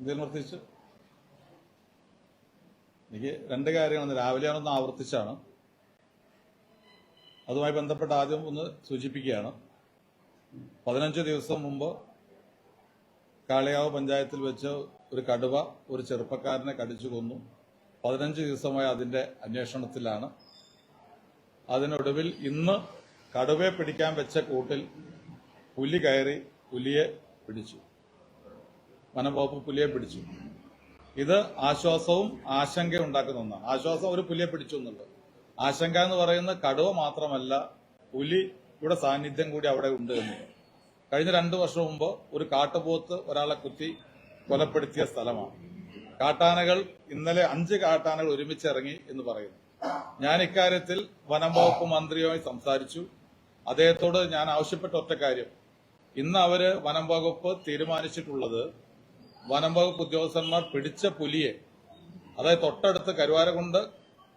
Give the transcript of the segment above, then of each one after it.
എന്തെങ്കിലും നിർത്തിച്ച് എനിക്ക് രണ്ട് കാര്യങ്ങളാണ് രാവിലെ ഒന്ന് ആവർത്തിച്ചാണ്. അതുമായി ബന്ധപ്പെട്ട് ആദ്യം ഒന്ന് സൂചിപ്പിക്കുകയാണ്. പതിനഞ്ച് ദിവസം മുമ്പ് കാളിയാവ് പഞ്ചായത്തിൽ വെച്ച് ഒരു കടുവ ഒരു ചെറുപ്പക്കാരനെ കടിച്ചു കൊന്നു. പതിനഞ്ച് ദിവസമായി അതിന്റെ അന്വേഷണത്തിലാണ്. അതിനൊടുവിൽ ഇന്ന് കടുവയെ പിടിക്കാൻ വെച്ച കൂട്ടിൽ പുലി കയറി പുലിയെ പിടിച്ചു. വനംവകുപ്പ് പുലിയെ പിടിച്ചു. ഇത് ആശ്വാസവും ആശങ്കയും ഉണ്ടാക്കുന്ന ഒന്നാണ്. ആശ്വാസം ഒരു പുലിയെ പിടിച്ചു എന്നുള്ളത്. ആശങ്ക എന്ന് പറയുന്ന കടുവ മാത്രമല്ല പുലി ഇവിടെ സാന്നിധ്യം കൂടി അവിടെ ഉണ്ട് എന്ന്. കഴിഞ്ഞ രണ്ടു വർഷം മുമ്പ് ഒരു കാട്ടുപോത്ത് ഒരാളെ കുത്തി കൊലപ്പെടുത്തിയ സ്ഥലമാണ്. കാട്ടാനകൾ ഇന്നലെ അഞ്ച് കാട്ടാനകൾ ഒരുമിച്ച് ഇറങ്ങി എന്ന് പറയുന്നു. ഞാൻ ഇക്കാര്യത്തിൽ വനംവകുപ്പ് മന്ത്രിയുമായി സംസാരിച്ചു. അദ്ദേഹത്തോട് ഞാൻ ആവശ്യപ്പെട്ട ഒറ്റ കാര്യം. ഇന്ന് അവർ വനം വകുപ്പ് തീരുമാനിച്ചിട്ടുള്ളത് വനം വകുപ്പ് ഉദ്യോഗസ്ഥന്മാർ പിടിച്ച പുലിയെ അതായത് തൊട്ടടുത്ത് കരുവാരകുണ്ട്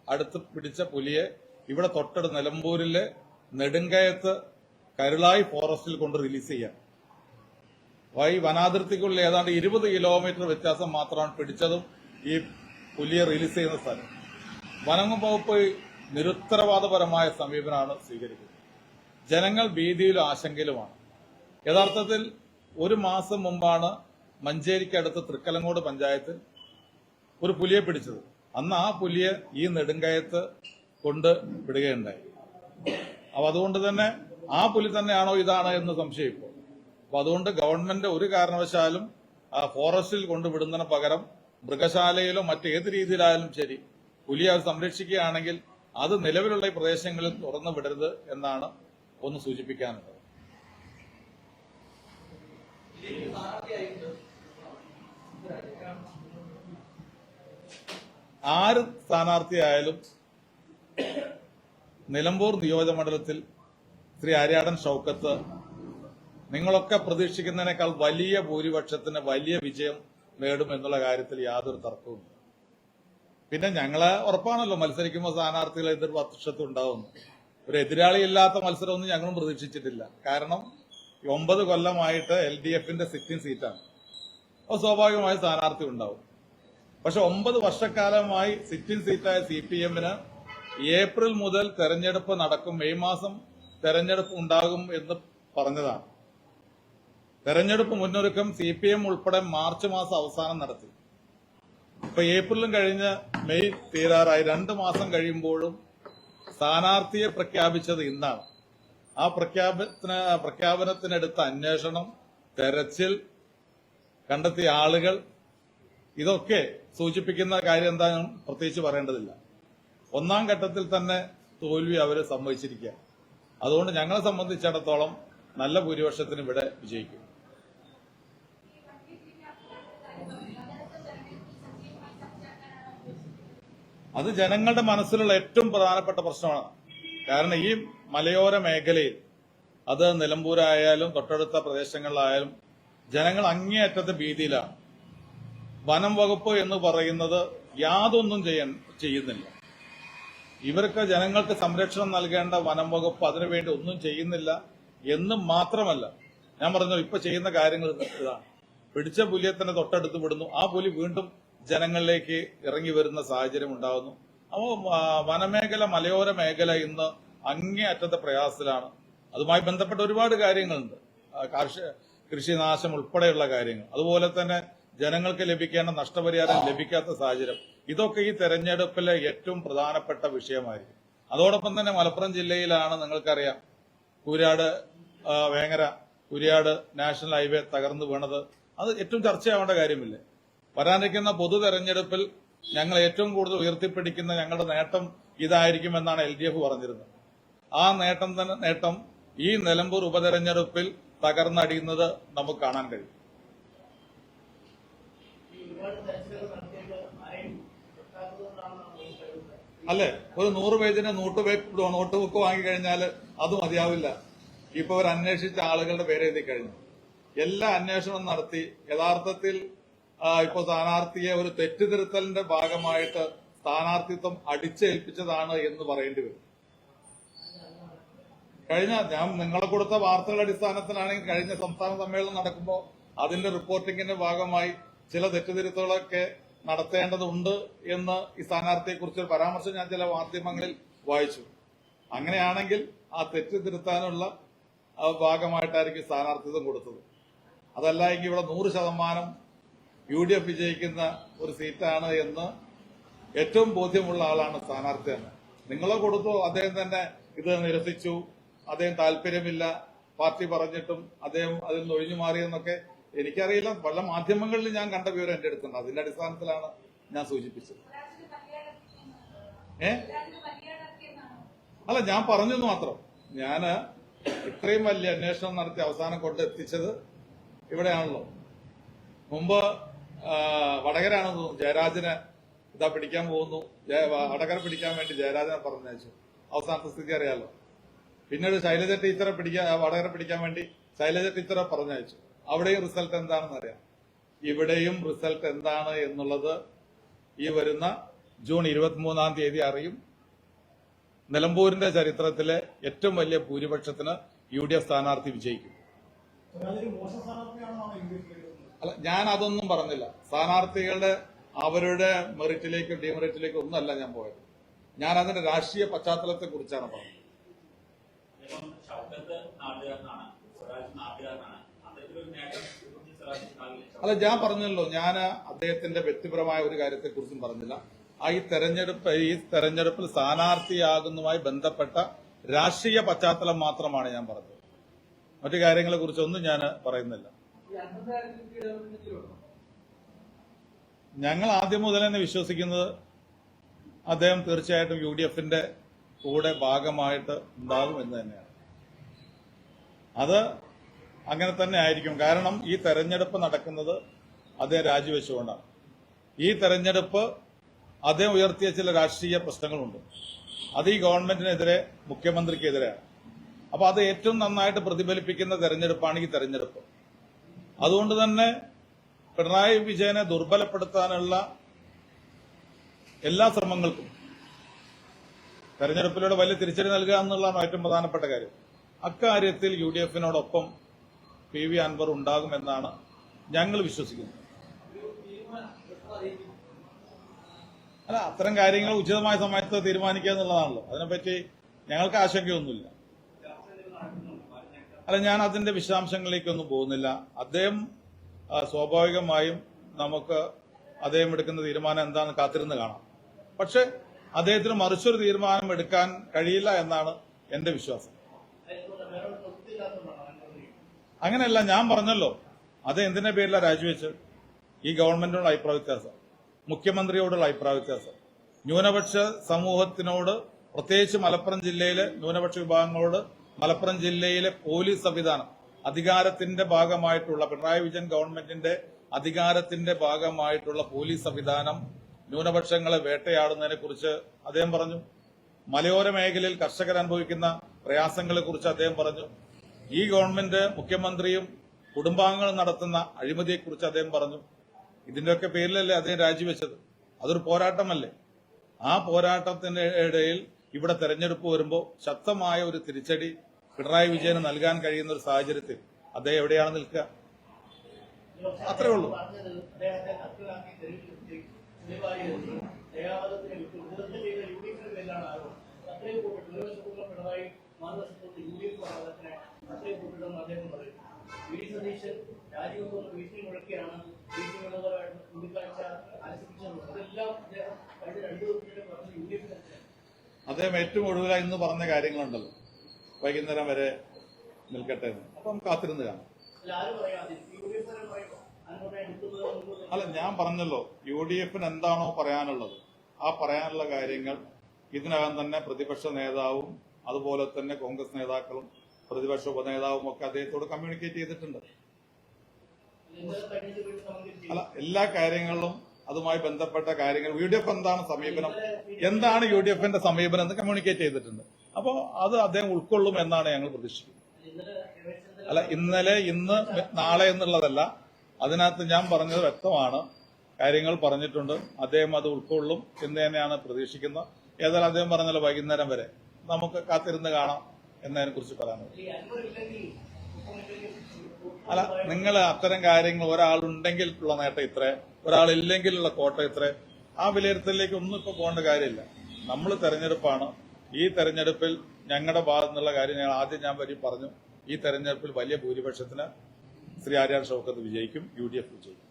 അടുത്ത് പിടിച്ച പുലിയെ ഇവിടെ തൊട്ടടുത്ത് നിലമ്പൂരിലെ നെടുങ്കയത്ത് കരുളായി ഫോറസ്റ്റിൽ കൊണ്ട് റിലീസ് ചെയ്യാം ഈ വനാതിർത്തിക്കുള്ളിൽ ഏതാണ്ട് ഇരുപത് കിലോമീറ്റർ വ്യത്യാസം മാത്രമാണ് പിടിച്ചതും ഈ പുലിയെ റിലീസ് ചെയ്യുന്ന സ്ഥലം. വനം വകുപ്പ് നിരുത്തരവാദപരമായ സമീപനമാണ് സ്വീകരിക്കുന്നത്. ജനങ്ങൾ ഭീതിയിലും ആശങ്കയിലുമാണ്. യഥാർത്ഥത്തിൽ ഒരു മാസം മുമ്പാണ് മഞ്ചേരിക്കടുത്ത് തൃക്കലങ്ങോട് പഞ്ചായത്ത് ഒരു പുലിയെ പിടിച്ചത്. അന്ന് ആ പുലിയെ ഈ നെടുങ്കയത്ത് കൊണ്ട് വിടുകയുണ്ടായി. അപ്പൊ അതുകൊണ്ട് തന്നെ ആ പുലി തന്നെയാണോ ഇതാണ് എന്ന് സംശയം ഇപ്പോൾ അപ്പൊ അതുകൊണ്ട് ഗവൺമെന്റ് ഒരു കാരണവശാലും ആ ഫോറസ്റ്റിൽ കൊണ്ടുവിടുന്നതിന് പകരം മൃഗശാലയിലോ മറ്റേത് രീതിയിലായാലും ശരി പുലിയെ അത് സംരക്ഷിക്കുകയാണെങ്കിൽ അത് നിലവിലുള്ള ഈ പ്രദേശങ്ങളിൽ തുറന്നു വിടരുത് എന്നാണ് ഒന്ന് സൂചിപ്പിക്കാനുള്ളത്. ആര് സ്ഥാനാർത്ഥിയായാലും നിലമ്പൂർ നിയോജക മണ്ഡലത്തിൽ ശ്രീ ആര്യാടൻ ഷൗക്കത്ത് നിങ്ങളൊക്കെ പ്രതീക്ഷിക്കുന്നതിനേക്കാൾ വലിയ ഭൂരിപക്ഷത്തിന് വലിയ വിജയം നേടും എന്നുള്ള കാര്യത്തിൽ യാതൊരു തർക്കവും പിന്നെ ഞങ്ങളെ ഉറപ്പാണല്ലോ മത്സരിക്കുമ്പോൾ സ്ഥാനാർത്ഥികൾ എതിർ പക്ഷത്തും ഉണ്ടാവുന്നു. ഒരു എതിരാളിയില്ലാത്ത മത്സരമൊന്നും ഞങ്ങളും പ്രതീക്ഷിച്ചിട്ടില്ല. കാരണം ഒമ്പത് കൊല്ലമായിട്ട് എൽ ഡി എഫിന്റെ സിറ്റിംഗ് സീറ്റാണ്. അപ്പോൾ സ്വാഭാവികമായി സ്ഥാനാർത്ഥി ഉണ്ടാവും. പക്ഷെ ഒമ്പത് വർഷക്കാലമായി സിറ്റിംഗ് സീറ്റായ സി പി എമ്മിന് ഏപ്രിൽ മുതൽ തെരഞ്ഞെടുപ്പ് നടക്കും മെയ് മാസം തെരഞ്ഞെടുപ്പ് ഉണ്ടാകും എന്ന് പറഞ്ഞതാണ്. തെരഞ്ഞെടുപ്പ് മുന്നൊരുക്കം സി പി എം ഉൾപ്പെടെ മാർച്ച് മാസം അവസാനം നടത്തി. ഇപ്പൊ ഏപ്രിലും കഴിഞ്ഞ് മെയ് തീരാറായി. രണ്ട് മാസം കഴിയുമ്പോഴും സ്ഥാനാർത്ഥിയെ പ്രഖ്യാപിച്ചത് ഇന്നാണ്. ആ പ്രഖ്യാപന പ്രഖ്യാപനത്തിനെടുത്ത അന്വേഷണം തെരച്ചിൽ കണ്ടെത്തിയ ആളുകൾ ഇതൊക്കെ സൂചിപ്പിക്കുന്ന കാര്യം എന്താണെന്ന് പ്രത്യേകിച്ച് പറയേണ്ടതില്ല. ഒന്നാം ഘട്ടത്തിൽ തന്നെ തോൽവി അവർ സമ്മതിച്ചിരിക്കുക. അതുകൊണ്ട് ഞങ്ങളെ സംബന്ധിച്ചിടത്തോളം നല്ല ഭൂരിപക്ഷത്തിന് ഇവിടെ വിജയിക്കും. അത് ജനങ്ങളുടെ മനസ്സിലുള്ള ഏറ്റവും പ്രധാനപ്പെട്ട പ്രശ്നമാണ്. കാരണം ഈ മലയോര മേഖലയിൽ അത് നിലമ്പൂരായാലും തൊട്ടടുത്ത പ്രദേശങ്ങളിലായാലും ജനങ്ങൾ അങ്ങേയറ്റത്തെ ഭീതിയിലാണ്. വനം വകുപ്പ് എന്ന് പറയുന്നത് യാതൊന്നും ചെയ്യാൻ ചെയ്യുന്നില്ല. ഇവർക്ക് ജനങ്ങൾക്ക് സംരക്ഷണം നൽകേണ്ട വനം വകുപ്പ് അതിനുവേണ്ടി ഒന്നും ചെയ്യുന്നില്ല എന്ന് മാത്രമല്ല ഞാൻ പറഞ്ഞു ഇപ്പൊ ചെയ്യുന്ന കാര്യങ്ങൾ ഇതാണ്. പിടിച്ച പുലിയെ തന്നെ തൊട്ടടുത്ത് വിടുന്നു. ആ പുലി വീണ്ടും ജനങ്ങളിലേക്ക് ഇറങ്ങി വരുന്ന സാഹചര്യം ഉണ്ടാകുന്നു. അപ്പോൾ വനമേഖല മലയോര മേഖല ഇന്ന് അങ്ങേയറ്റത്തെ പ്രയാസത്തിലാണ്. അതുമായി ബന്ധപ്പെട്ട ഒരുപാട് കാര്യങ്ങളുണ്ട്. കാർഷിക കൃഷിനാശം ഉൾപ്പെടെയുള്ള കാര്യങ്ങൾ. അതുപോലെ തന്നെ ജനങ്ങൾക്ക് ലഭിക്കേണ്ട നഷ്ടപരിഹാരം ലഭിക്കാത്ത സാഹചര്യം. ഇതൊക്കെ ഈ തെരഞ്ഞെടുപ്പിലെ ഏറ്റവും പ്രധാനപ്പെട്ട വിഷയമായിരിക്കും. അതോടൊപ്പം തന്നെ മലപ്പുറം ജില്ലയിലാണ് നിങ്ങൾക്കറിയാം കൂരാട് വേങ്ങര കുരിയാട് നാഷണൽ ഹൈവേ തകർന്നു വീണത്. അത് ഏറ്റവും ചർച്ചയാവേണ്ട കാര്യമില്ലേ? വരാനിരിക്കുന്ന പൊതു തെരഞ്ഞെടുപ്പിൽ ഞങ്ങൾ ഏറ്റവും കൂടുതൽ ഉയർത്തിപ്പിടിക്കുന്ന ഞങ്ങളുടെ നേട്ടം ഇതായിരിക്കുമെന്നാണ് എൽ ഡി എഫ് പറഞ്ഞിരുന്നത്. ആ നേട്ടം തന്നെ നേട്ടം ഈ നിലമ്പൂർ ഉപതെരഞ്ഞെടുപ്പിൽ തകർന്നടിയുന്നത് നമുക്ക് കാണാൻ കഴിയും. അല്ലെ? ഒരു നൂറ് പേജിന് നോട്ട് നോട്ട് ബുക്ക് വാങ്ങിക്കഴിഞ്ഞാൽ അത് മതിയാവില്ല. ഇപ്പൊ അവർ അന്വേഷിച്ച ആളുകളുടെ പേര് എഴുതി കഴിഞ്ഞു. എല്ലാ അന്വേഷണവും നടത്തി യഥാർത്ഥത്തിൽ ഇപ്പൊ സ്ഥാനാർത്ഥിയെ ഒരു തെറ്റുതിരുത്തലിന്റെ ഭാഗമായിട്ട് സ്ഥാനാർത്ഥിത്വം അടിച്ചേൽപ്പിച്ചതാണ് എന്ന് പറയേണ്ടി വരും. കഴിഞ്ഞ ഞാൻ നിങ്ങളെ കൊടുത്ത വാർത്തകളുടെ അടിസ്ഥാനത്തിലാണെങ്കിൽ കഴിഞ്ഞ സംസ്ഥാന സമ്മേളനം നടക്കുമ്പോൾ അതിന്റെ റിപ്പോർട്ടിങ്ങിന്റെ ഭാഗമായി ചില തെറ്റുതിരുത്തുകളൊക്കെ നടത്തേണ്ടതുണ്ട് എന്ന് ഈ സ്ഥാനാർത്ഥിയെ കുറിച്ച് പരാമർശം ഞാൻ ചില മാധ്യമങ്ങളിൽ വായിച്ചു. അങ്ങനെയാണെങ്കിൽ ആ തെറ്റ് തിരുത്താനുള്ള ഭാഗമായിട്ടായിരിക്കും സ്ഥാനാർത്ഥിത്വം കൊടുത്തത്. അതല്ല എങ്കിൽ ഇവിടെ നൂറ് ശതമാനം യു ഡി എഫ് വിജയിക്കുന്ന ഒരു സീറ്റാണ് എന്ന് ഏറ്റവും ബോധ്യമുള്ള ആളാണ് സ്ഥാനാർത്ഥി തന്നെ. നിങ്ങളെ കൊടുത്തു അദ്ദേഹം തന്നെ ഇത് നിരസിച്ചു. അദ്ദേഹം താല്പര്യമില്ല. പാർട്ടി പറഞ്ഞിട്ടും അദ്ദേഹം അതിൽ നിന്ന് ഒഴിഞ്ഞു മാറിയെന്നൊക്കെ എനിക്കറിയില്ല. പല മാധ്യമങ്ങളിൽ ഞാൻ കണ്ട വിവരം എന്റെ അടുത്തുണ്ട്. അതിന്റെ അടിസ്ഥാനത്തിലാണ് ഞാൻ സൂചിപ്പിച്ചത്. ഏ? അല്ല ഞാൻ പറഞ്ഞെന്ന് മാത്രം. ഞാൻ ഇത്രയും വലിയ അന്വേഷണം നടത്തി അവസാനം കൊണ്ട് എത്തിച്ചത് ഇവിടെയാണല്ലോ. മുമ്പ് വടകരാണെന്ന് തോന്നുന്നു. ജയരാജനെ ഇതാ പിടിക്കാൻ പോകുന്നു. വടകര പിടിക്കാൻ വേണ്ടി ജയരാജനെ പറഞ്ഞയച്ചു. അവസാനത്തെ സ്ഥിതി അറിയാലോ. പിന്നീട് ശൈലജ ടീച്ചറെ പിടിക്കാൻ വടകര പിടിക്കാൻ വേണ്ടി ശൈലജ ടീച്ചറെ പറഞ്ഞയച്ചു. അവിടെയും റിസൾട്ട് എന്താണെന്ന് അറിയാം. ഇവിടെയും റിസൾട്ട് എന്താണ് എന്നുള്ളത് ഈ വരുന്ന ജൂൺ ഇരുപത്തിമൂന്നാം തീയതി അറിയും. നിലമ്പൂരിന്റെ ചരിത്രത്തിലെ ഏറ്റവും വലിയ ഭൂരിപക്ഷത്തിന് യു ഡി എഫ് സ്ഥാനാർത്ഥി വിജയിക്കും. അല്ല ഞാൻ അതൊന്നും പറഞ്ഞില്ല. സ്ഥാനാർത്ഥികളുടെ അവരുടെ മെറിറ്റിലേക്കും ഡിമെറിറ്റിലേക്കും ഒന്നല്ല ഞാൻ പോയത്. ഞാൻ അതിന്റെ രാഷ്ട്രീയ പശ്ചാത്തലത്തെ കുറിച്ചാണ് പറഞ്ഞത് അല്ല ഞാൻ പറഞ്ഞല്ലോ ഞാൻ അദ്ദേഹത്തിന്റെ വ്യക്തിപരമായ ഒരു കാര്യത്തെ കുറിച്ചും പറഞ്ഞില്ല. ആ ഈ തെരഞ്ഞെടുപ്പ് ഈ തെരഞ്ഞെടുപ്പിൽ സ്ഥാനാർത്ഥിയാകുന്നതുമായി ബന്ധപ്പെട്ട രാഷ്ട്രീയ പശ്ചാത്തലം മാത്രമാണ് ഞാൻ പറഞ്ഞത്. മറ്റു കാര്യങ്ങളെ കുറിച്ചൊന്നും ഞാൻ പറയുന്നില്ല. ഞങ്ങൾ ആദ്യം മുതൽ തന്നെ വിശ്വസിക്കുന്നത് അദ്ദേഹം തീർച്ചയായിട്ടും യു ഡി എഫിന്റെ കൂടെ ഭാഗമായിട്ട് ഉണ്ടാകും എന്ന് തന്നെയാണ്. അത് അങ്ങനെ തന്നെ ആയിരിക്കും. കാരണം ഈ തെരഞ്ഞെടുപ്പ് നടക്കുന്നത് അതേ രാജിവെച്ചുകൊണ്ടാണ്. ഈ തെരഞ്ഞെടുപ്പ് അതേ ഉയർത്തിയ ചില രാഷ്ട്രീയ പ്രശ്നങ്ങളുണ്ട്. അത് ഈ ഗവൺമെന്റിനെതിരെ മുഖ്യമന്ത്രിക്കെതിരെയാണ്. അപ്പൊ അത് ഏറ്റവും നന്നായിട്ട് പ്രതിഫലിപ്പിക്കുന്ന തെരഞ്ഞെടുപ്പാണ് ഈ തെരഞ്ഞെടുപ്പ്. അതുകൊണ്ട് തന്നെ പിണറായി വിജയനെ ദുർബലപ്പെടുത്താനുള്ള എല്ലാ ശ്രമങ്ങൾക്കും തെരഞ്ഞെടുപ്പിലൂടെ വലിയ തിരിച്ചടി നൽകുക എന്നുള്ളതാണ് ഏറ്റവും പ്രധാനപ്പെട്ട കാര്യം. അക്കാര്യത്തിൽ യു ഡി എഫിനോടൊപ്പം പി വി അൻവർ ഉണ്ടാകുമെന്നാണ് ഞങ്ങൾ വിശ്വസിക്കുന്നത്. അല്ല അത്തരം കാര്യങ്ങൾ ഉചിതമായ സമയത്ത് തീരുമാനിക്കുക എന്നുള്ളതാണല്ലോ. അതിനെപ്പറ്റി ഞങ്ങൾക്ക് ആശങ്കയൊന്നുമില്ല. അല്ല ഞാൻ അതിന്റെ വിശദാംശങ്ങളിലേക്കൊന്നും പോകുന്നില്ല. അദ്ദേഹം സ്വാഭാവികമായും നമുക്ക് അദ്ദേഹം എടുക്കുന്ന തീരുമാനം എന്താണെന്ന് കാത്തിരുന്ന് കാണാം. പക്ഷെ അദ്ദേഹത്തിന് മറിച്ചൊരു തീരുമാനം എടുക്കാൻ കഴിയില്ല എന്നാണ് എന്റെ വിശ്വാസം. അങ്ങനെയല്ല ഞാൻ പറഞ്ഞല്ലോ. അത് എന്തിന്റെ പേരിലാണ് രാജിവെച്ചത്? ഈ ഗവൺമെന്റിനോട് അഭിപ്രായ വ്യത്യാസം. മുഖ്യമന്ത്രിയോടുള്ള അഭിപ്രായ വ്യത്യാസം. ന്യൂനപക്ഷ സമൂഹത്തിനോട് പ്രത്യേകിച്ച് മലപ്പുറം ജില്ലയിലെ ന്യൂനപക്ഷ വിഭാഗങ്ങളോട് മലപ്പുറം ജില്ലയിലെ പോലീസ് സംവിധാനം അധികാരത്തിന്റെ ഭാഗമായിട്ടുള്ള പിണറായി വിജയൻ ഗവൺമെന്റിന്റെ അധികാരത്തിന്റെ ഭാഗമായിട്ടുള്ള പോലീസ് സംവിധാനം ന്യൂനപക്ഷങ്ങളെ വേട്ടയാടുന്നതിനെ കുറിച്ച് അദ്ദേഹം പറഞ്ഞു. മലയോര മേഖലയിൽ കർഷകർ അനുഭവിക്കുന്ന പ്രയാസങ്ങളെ കുറിച്ച് അദ്ദേഹം പറഞ്ഞു. ഈ ഗവൺമെന്റ് മുഖ്യമന്ത്രിയും കുടുംബാംഗങ്ങളും നടത്തുന്ന അഴിമതിയെക്കുറിച്ച് അദ്ദേഹം പറഞ്ഞു. ഇതിന്റെയൊക്കെ പേരിലല്ലേ അദ്ദേഹം രാജിവെച്ചത്? അതൊരു പോരാട്ടമല്ലേ? ആ പോരാട്ടത്തിന്റെ ഇടയിൽ ഇവിടെ തെരഞ്ഞെടുപ്പ് വരുമ്പോൾ ശക്തമായ ഒരു തിരിച്ചടി പിണറായി വിജയന് നൽകാൻ കഴിയുന്ന ഒരു സാഹചര്യത്തിൽ അദ്ദേഹം എവിടെയാണ് നിൽക്കുക? അത്രേ ഉള്ളൂ. പിണറായി അദ്ദേഹം ഏറ്റവും ഒടുവിലായി ഇന്ന് പറഞ്ഞ കാര്യങ്ങളുണ്ടല്ലോ. വൈകുന്നേരം വരെ നിൽക്കട്ടെ എന്ന്. അപ്പം കാത്തിരുന്ന് കാണാം. അല്ല ഞാൻ പറഞ്ഞല്ലോ യു ഡി എഫിന് എന്താണോ പറയാനുള്ളത്. ആ പറയാനുള്ള കാര്യങ്ങൾ ഇതിനകം തന്നെ പ്രതിപക്ഷ നേതാവും അതുപോലെ തന്നെ കോൺഗ്രസ് നേതാക്കളും പ്രതിപക്ഷ ഉപനേതാവും ഒക്കെ അദ്ദേഹത്തോട് കമ്മ്യൂണിക്കേറ്റ് ചെയ്തിട്ടുണ്ട്. അല്ല എല്ലാ കാര്യങ്ങളിലും അതുമായി ബന്ധപ്പെട്ട കാര്യങ്ങൾ യു ഡി എഫ് എന്താണ് സമീപനം? എന്താണ് യു ഡി എഫിന്റെ സമീപനം എന്ന് കമ്മ്യൂണിക്കേറ്റ് ചെയ്തിട്ടുണ്ട്. അപ്പോൾ അത് അദ്ദേഹം ഉൾക്കൊള്ളും എന്നാണ് ഞങ്ങൾ പ്രതീക്ഷിക്കുന്നത്. അല്ല ഇന്നലെ ഇന്ന് നാളെ എന്നുള്ളതല്ല. അതിനകത്ത് ഞാൻ പറഞ്ഞത് വ്യക്തമാണ്. കാര്യങ്ങൾ പറഞ്ഞിട്ടുണ്ട്. അദ്ദേഹം അത് ഉൾക്കൊള്ളും എന്ന് തന്നെയാണ് പ്രതീക്ഷിക്കുന്നത്. ഏതായാലും അദ്ദേഹം പറഞ്ഞല്ലോ വൈകുന്നേരം വരെ. നമുക്ക് കാത്തിരുന്ന് കാണാം എന്നതിനെ കുറിച്ച് പറയാനുള്ളത് അല്ല നിങ്ങൾ അത്തരം കാര്യങ്ങൾ ഒരാളുണ്ടെങ്കിൽ ഉള്ള നേട്ടം ഇത്ര ഒരാളില്ലെങ്കിലുള്ള കോട്ട ഇത്ര. ആ വിലയിരുത്തലിലേക്ക് ഒന്നും ഇപ്പൊ പോകേണ്ട കാര്യമില്ല. നമ്മൾ തെരഞ്ഞെടുപ്പാണ്. ഈ തെരഞ്ഞെടുപ്പിൽ ഞങ്ങളുടെ ഭാഗത്തു നിന്നുള്ള കാര്യം ഞങ്ങൾ ആദ്യം ഞാൻ വരി പറഞ്ഞു. ഈ തെരഞ്ഞെടുപ്പിൽ വലിയ ഭൂരിപക്ഷത്തിന് ശ്രീ ആര്യാൻ ഷൗക്കത്ത് വിജയിക്കും യു ഡി എഫ് വിജയിക്കും.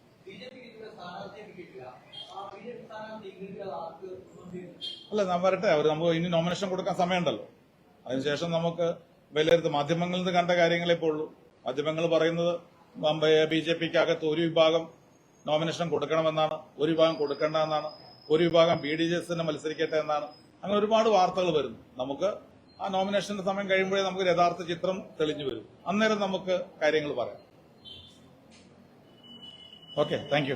അല്ല ഞാൻ വരട്ടെ അവർ നമുക്ക് ഇനി നോമിനേഷൻ കൊടുക്കാൻ സമയമുണ്ടല്ലോ. അതിനുശേഷം നമുക്ക് വിലയിരുത്തും മാധ്യമങ്ങളിൽ നിന്ന് കണ്ട കാര്യങ്ങളെ ഉള്ളൂ മാധ്യമങ്ങൾ പറയുന്നത് ബി ജെ പിക്ക് അകത്ത് ഒരു വിഭാഗം നോമിനേഷൻ കൊടുക്കണമെന്നാണ് ഒരു വിഭാഗം കൊടുക്കേണ്ട എന്നാണ് ഒരു വിഭാഗം ബി ഡി ജെ എസിന് മത്സരിക്കട്ടെ എന്നാണ്. അങ്ങനെ ഒരുപാട് വാർത്തകൾ വരുന്നു. നമുക്ക് ആ നോമിനേഷന്റെ സമയം കഴിയുമ്പോഴേ നമുക്ക് യഥാർത്ഥ ചിത്രം തെളിഞ്ഞു വരും. അന്നേരം നമുക്ക് കാര്യങ്ങൾ പറയാം. Okay thank